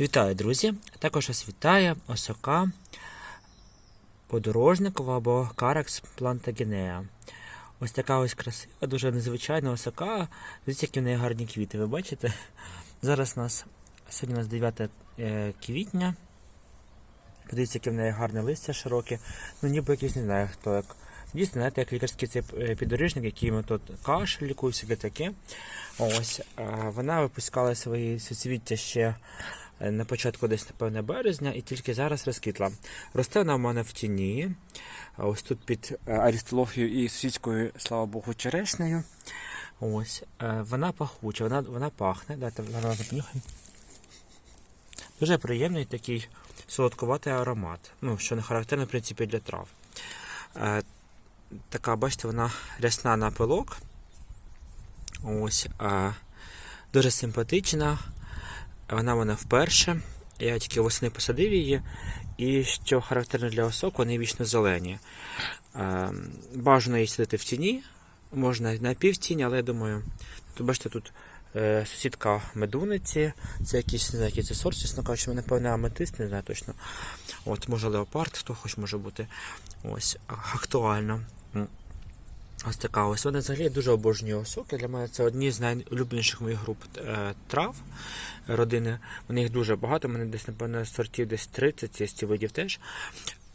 Вітаю, друзі! Також вас вітає осока подорожникова або каракс плантагенеа. Ось така ось красива, дуже незвичайна осока. Дивіться, які в неї гарні квіти, ви бачите? Зараз у нас сьогодні у нас 9 е, квітня. Подивіться, яке в неї гарне листя широке. Ну, ніби якийсь не знаю, хто як. Дійсно, знаєте, як лікарський цей е, підоріжник, який ми тут кашель лікує, всяке таке. Ось, е, вона випускала свої суцвіття ще на початку десь, напевне, березня, і тільки зараз розквітла. Росте вона в мене в тіні. Ось тут під е, Арістологією і сусідською, слава Богу, черешнею. Ось, е, вона пахуча, вона, вона пахне. Дайте вона запнюхаємо. Дуже приємний такий солодкуватий аромат, ну, що не характерно, в принципі, для трав. Е, така, бачите, вона рясна на пилок. Ось, дуже симпатична. Вона мене вперше. Я тільки восени посадив її. І що характерно для осок, вони вічно зелені. Е, бажано її сидити в тіні, можна на півтіні, але я думаю, тут бачите, тут е, сусідка медуниці, це якийсь, не знаю, який це сорт, чесно кажучи, напевне, аметист, не знаю точно. От, може леопард, хто хоч може бути. Ось, актуально. Ось така ось. Вона взагалі дуже обожнює осоки. Для мене це одні з найулюбленіших моїх груп е, трав родини. Вони їх дуже багато. У мене десь, напевно, сортів десь 30, є видів теж.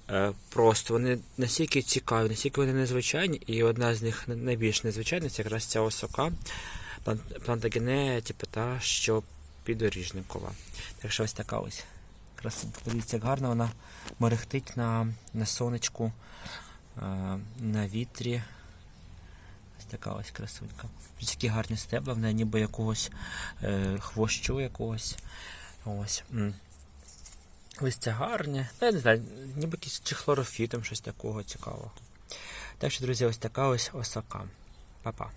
Е, просто вони настільки цікаві, настільки вони незвичайні, і одна з них найбільш незвичайна це якраз ця осока плантагенея, типу та, що підоріжникова. Так що ось така ось красива. Подивіться, як гарно вона мерехтить на, на сонечку, е, на вітрі. Ось така ось красунька. Ось Такі гарні стебла, в неї ніби якогось е, хвощу якогось. Ось. Листя гарні. Ну, я не знаю, ніби якийсь чи хлорофітом, щось такого цікавого. Так що, друзі, ось така ось осака. Па-па.